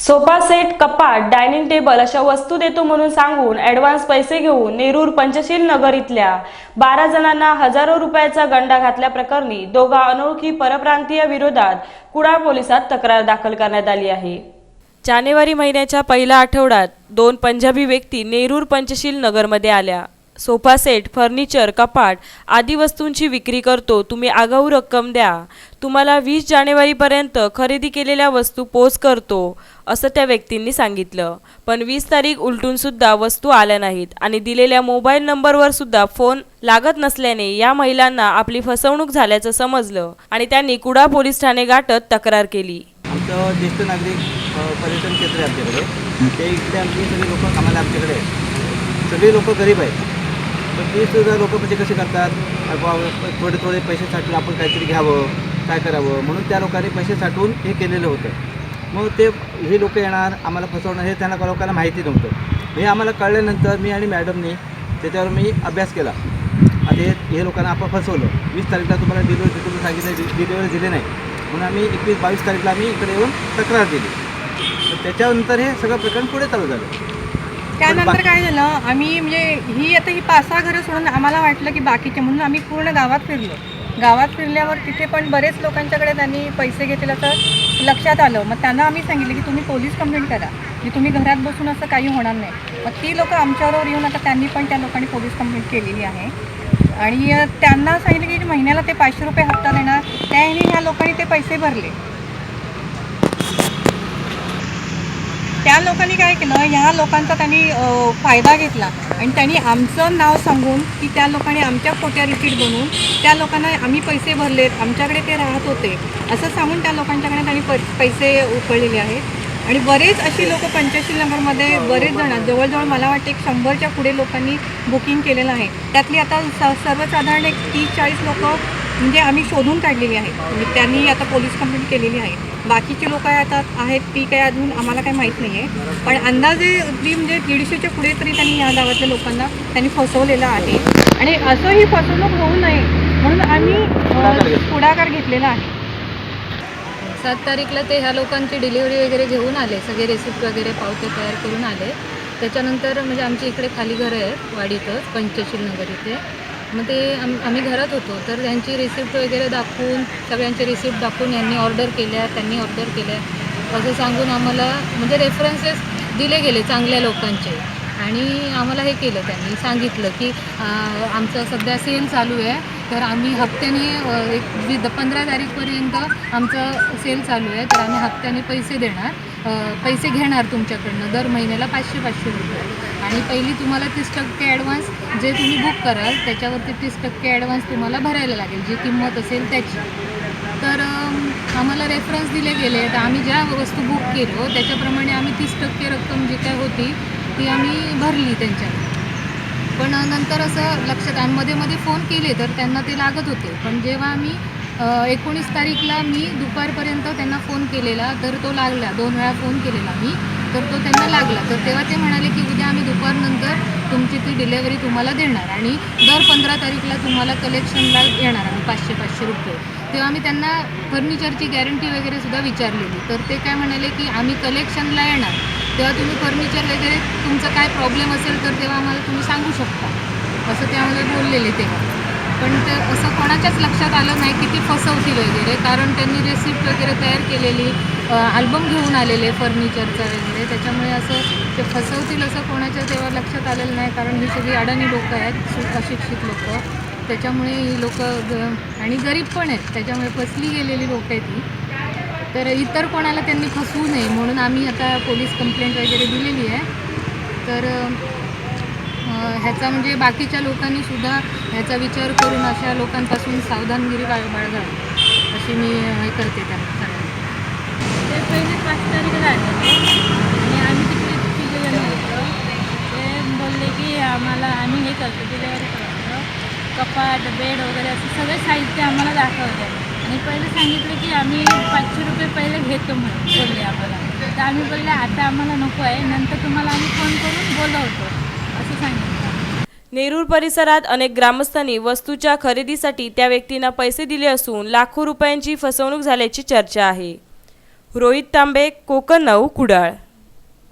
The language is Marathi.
सोफा सेट कपाट डायनिंग टेबल अशा वस्तू देतो म्हणून सांगून ऍडव्हान्स पैसे घेऊन नेरूर पंचशील नगर इथल्या बारा जणांना हजारो रुपयाचा गंडा घातल्याप्रकरणी दोघा अनोळखी परप्रांतीय विरोधात कुडाळ पोलिसात तक्रार दाखल करण्यात आली आहे. जानेवारी महिन्याच्या पहिल्या आठवड्यात दोन पंजाबी व्यक्ती नेरूर पंचशील नगरमध्ये आल्या. सोफा सेट फर्निचर कपाट आदी वस्तूंची विक्री करतो. तुम्ही आगाऊ रक्कम द्या. तुम्हाला वीस जानेवारीपर्यंत खरेदी केलेल्या वस्तू पोच करतो असं त्या व्यक्तींनी सांगितलं. पण वीस तारीख उलटूनसुद्धा वस्तू आल्या नाहीत आणि दिलेल्या मोबाईल नंबरवर सुद्धा फोन लागत नसल्याने या महिलांना आपली फसवणूक झाल्याचं समजलं आणि त्यांनी कुडा पोलीस ठाणे गाठत तक्रार केली. आमचं ज्येष्ठ नागरिक पर्यटन क्षेत्र आहे आमच्याकडे. ते इकडे आमची सगळी लोकं कामाला आमच्याकडे सगळी लोकं गरीब आहेत. पण ते सुद्धा लोक म्हणजे कसे करतात? बाबा थोडे थोडे पैसे साठवून आपण काहीतरी घ्यावं काय करावं? म्हणून त्या लोकांनी पैसे साठवून हे केलेलं होतं. मग ते हे लोक येणार आम्हाला फसवणार हे त्यांना लोकांना माहिती नव्हतं. हे आम्हाला कळल्यानंतर मी आणि मॅडमनी त्याच्यावर मी अभ्यास केला. आता हे हे लोकांना आपण फसवलं. वीस तारीखला तुम्हाला डिलिव्हरी तुम्ही सांगितलं डिलिव्हरी दिली नाही. म्हणून आम्ही एकवीस बावीस तारीखला आम्ही इकडे येऊन तक्रार दिली. तर त्याच्यानंतर हे सगळं प्रकरण पुढे चालू झालं. त्यानंतर काय झालं आम्ही म्हणजे ही आता ही पाच सहा घरं सोडून आम्हाला वाटलं की बाकीचे म्हणून आम्ही पूर्ण गावात फिरलो. गावात फिरल्यावर तिथे पण बरेच लोकांच्याकडे त्यांनी पैसे घेतले तर लक्षात आलं. मग त्यांना आम्ही सांगितलं की तुम्ही पोलीस कंप्लेंट करा की तुम्ही घरात बसून असं काही होणार नाही. मग ती लोकं आमच्याबरोबर येऊन आता त्यांनी पण त्या लोकांनी पोलीस कंप्लेंट केलेली आहे. आणि त्यांना सांगितलं की महिन्याला ते पाचशे रुपये हप्ता देणार. त्याने ह्या लोकांनी ते पैसे भरले. त्या लोकांनी काय केलं ह्या लोकांचा त्यांनी फायदा घेतला. आणि त्यांनी आमचं नाव सांगून की त्या लोकांनी आमच्या खोट्या रिसीट बनवून त्या लोकांना आम्ही पैसे भरलेत आमच्याकडे ते राहत होते असं सांगून त्या लोकांच्याकडे त्यांनी पैसे उकळलेले आहेत. आणि बरेच अशी लोक पंचशील नगरमध्ये बरेच जण जवळजवळ मला वाटते एक शंभरच्या पुढे लोकांनी बुकिंग केलेलं आहे. त्यातली आता स सर्वसाधारण एक तीस चाळीस लोक म्हणजे आम्ही शोधून काढलेली आहेत म्हणजे त्यांनी आता पोलीस कंप्लेंट केलेली आहे. बाकीची लोक आता आहेत ती काही अजून आम्हाला काही माहीत नाही आहे पण अंदाजे अगदी म्हणजे दीडशेच्या पुढे तरी त्यांनी या गावातल्या लोकांना त्यांनी फसवलेलं आहे. आणि असं ही फसवणूक होऊ नये म्हणून आम्ही. पुढाकार घेतलेला. आहे. सात तारीखला ते ह्या लोकांची डिलिव्हरी वगैरे घेऊन आले. सगळे रेसिप्ट वगैरे पावते तयार करून आले. त्याच्यानंतर म्हणजे आमच्या इकडे खाली घरं आहेत वाडीतच पंचशील नगर इथे. मग ते आम आम्ही घरात होतो. तर त्यांची रिसिप्ट वगैरे दाखवून सगळ्यांचे रिसिप्ट दाखवून यांनी ऑर्डर केल्या त्यांनी ऑर्डर केल्या. असं सांगून आम्हाला म्हणजे रेफरन्सेस दिले गेले चांगल्या लोकांचे. आणि आम्हाला हे केलं त्यांनी. सांगितलं की आमचं सध्या सेल चालू आहे. तर आम्ही हप्त्याने एक वी द पंधरा तारीखपर्यंत आमचं सेल चालू आहे. तर आम्ही हप्त्याने पैसे देणार. पैसे घेणार तुमच्याकडनं. दर महिन्याला पाचशे पाचशे रुपये. आणि पहिली तुम्हाला तीस टक्के ॲडव्हान्स जे तुम्ही बुक कराल त्याच्यावरती तीस टक्के ॲडव्हान्स तुम्हाला भरायला लागेल. जी किंमत असेल त्याची. तर आम्हाला रेफरन्स दिले गेले. तर आम्ही ज्या वस्तू बुक केलो त्याच्याप्रमाणे आम्ही तीस टक्के रक्कम जी काय होती ती आम्ही भरली त्यांच्याकडे पण नंतर असं लक्षात आणि मध्ये मध्ये फोन केले तर त्यांना ते लागत होते. पण जेव्हा आम्ही एकोणीस तारीखला मी दुपारपर्यंत त्यांना फोन केलेला तर तो लागला. दोन वेळा फोन केलेला मी तर तो त्यांना लागला. तर तेव्हा ते म्हणाले की उद्या आम्ही दुपारनंतर तुमची ती डिलेवरी तुम्हाला देणार आणि दर पंधरा तारीखला तुम्हाला कलेक्शनला येणार आम्ही पाचशे पाचशे रुपये. तेव्हा आम्ही त्यांना फर्निचरची गॅरंटी वगैरे सुद्धा विचारलेली. तर ते काय म्हणाले की आम्ही कलेक्शनला येणार. तेव्हा तुम्ही फर्निचर वगैरे तुमचं काय प्रॉब्लेम असेल तर तेव्हा आम्हाला तुम्ही सांगू शकता. असं त्यामध्ये बोललेले तेव्हा. पण ते असं कोणाच्याच लक्षात आलं नाही की ती फसवतील वगैरे. कारण त्यांनी रेसिप्ट वगैरे तयार केलेली अल्बम घेऊन आलेले फर्निचरचं वगैरे. त्याच्यामुळे असं ते फसवतील असं कोणाच्या तेव्हा लक्षात आलेलं नाही. कारण ही सगळी अडाणी लोकं आहेत सु अशिक्षित लोकं. त्याच्यामुळे ही लोकं आणि गरीब पण आहेत. त्याच्यामुळे फसली गेलेली लोकं आहेत ही. तर इतर कोणाला त्यांनी फसवू नये म्हणून आम्ही आता पोलीस कंप्लेंट वगैरे दिलेली आहे. तर ह्याचा म्हणजे बाकीच्या लोकांनी सुद्धा ह्याचा विचार करून अशा लोकांपासून सावधानगिरी बाळ बाळगावी. अशी मी हे करते त्यांना ते पहिले पाच तारखेला आणि आम्ही तिकडे तिघे होतो. ते बोलले की आम्हाला आम्ही हे करतो डिलेवरी करतो. कपाट बेड वगैरे असं सगळे साहित्य आम्हाला दाखवते मी पहिले सांगितलं की आम्ही पाचशे रुपये पहिले घेतो म्हणून बोलले आम्हाला. तर आम्ही बोलले आता आम्हाला नको आहे नंतर तुम्हाला आम्ही फोन करून बोलवतो. असं सांगितलं. नेरूर परिसरात अनेक ग्रामस्थांनी वस्तूच्या खरेदीसाठी त्या व्यक्तींना पैसे दिले असून लाखो रुपयांची फसवणूक झाल्याची चर्चा आहे. रोहित तांबे कोकण नऊ कुडाळ.